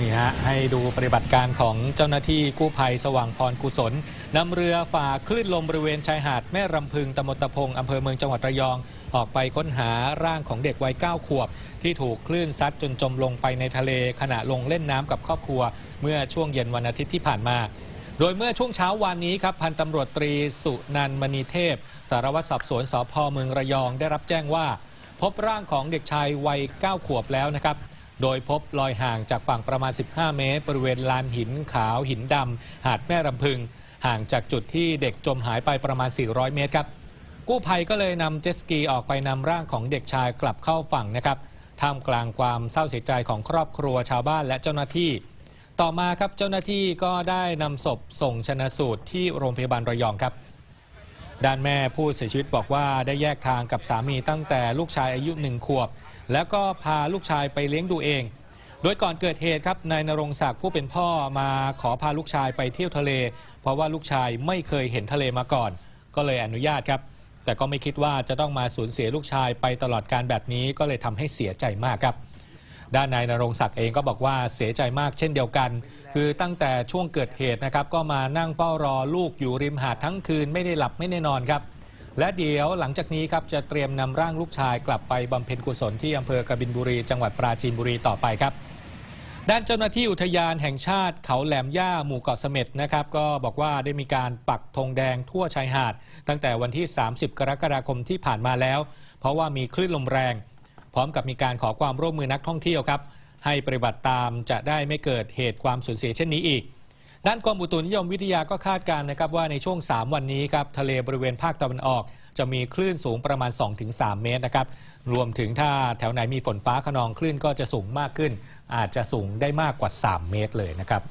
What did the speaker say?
นี่ฮะให้ดูปฏิบัติการของเจ้าหน้าที่กู้ภัยสว่างพรกุศลนำเรือฝ่าคลื่นลมบริเวณชายหาดแม่รำพึงตำบลตะพงอำเภอเมืองจังหวัดระยอง ออกไปค้นหาร่างของเด็กวัย 9 ขวบ ที่ถูกคลื่นซัดจนจมลงไปในทะเลขณะลงเล่นน้ำกับครอบครัว เมื่อช่วงเย็นวันอาทิตย์ที่ผ่านมา โดยเมื่อช่วงเช้าวันนี้ครับพันตำรวจตรีสุนันมณีเทพ สารวัตรสอบสวนสพเมืองระยอง ได้รับแจ้งว่า พบร่างของเด็กชายวัย 9 ขวบแล้วนะครับ โดยพบลอยห่างจากฝั่งประมาณ 15 เมตร บริเวณลานหินขาวหินดำหาดแม่รำพึง ห่างจากจุดที่เด็กจมหายไปประมาณ 400 เมตรครับ กู้ภัยก็เลยนำเจ็ตสกีออกไปนำร่างของเด็กชายกลับเข้าฝั่งนะครับท่ามกลางความเศร้าเสียใจของครอบครัวชาวบ้านและเจ้าหน้าที่ ต่อมาครับเจ้าหน้าที่ก็ได้นำศพส่งชนะสูตรที่โรงพยาบาลระยองครับ ด้านแม่ผู้เสียชีวิตบอกว่าได้แยกทางกับสามีตั้งแต่ลูกชายอายุหนึ่งขวบ แล้วก็พาลูกชายไปเลี้ยงดูเอง โดยก่อนเกิดเหตุครับนายนรงศักดิ์ผู้เป็นพ่อมาขอพาลูกชายไปเที่ยวทะเล เพราะว่าลูกชายไม่เคยเห็นทะเลมาก่อน ก็เลยอนุญาตครับ แต่ก็ไม่คิดว่าจะต้องมาสูญเสียลูกชายไปตลอดการแบบนี้ก็เลยทำให้เสียใจมากครับ ด้านนายนรงศักดิ์เองก็บอกว่าเสียใจมากเช่นเดียวกัน คือตั้งแต่ช่วงเกิดเหตุนะครับก็มานั่งเฝ้ารอลูกอยู่ริมหาดทั้งคืนไม่ได้หลับไม่ได้นอนครับ และเดี๋ยวหลังจากนี้ครับจะเตรียมนำร่างลูกชายกลับไปบำเพ็ญกุศลที่อำเภอกบินบุรี จังหวัดปราจีนบุรีต่อไปครับด้านเจ้าหน้าที่อุทยานแห่งชาติเขาแหลมย่าหมู่เกาะเสม็ดนะครับ ก็บอกว่าได้มีการปักธงแดงทั่วชายหาด ตั้งแต่วันที่ 30 กรกฎาคมที่ผ่านมาแล้ว เพราะว่ามีคลื่นลมแรง พร้อมกับมีการขอความร่วมมือนักท่องเที่ยวครับ ให้ปฏิบัติตามจะได้ไม่เกิดเหตุความสูญเสียเช่นนี้อีก ด้านกรมอุตุนิยมวิทยาก็คาดการณ์นะครับว่าในช่วง 3 วันนี้ครับทะเลบริเวณภาคตะวันออก จะมีคลื่นสูงประมาณ 2-3 เมตรนะครับรวมถึงถ้าแถวไหนมีฝนฟ้าขนองคลื่นก็จะสูงมากขึ้น อาจจะสูงได้มากกว่า 3 เมตรเลยนะครับ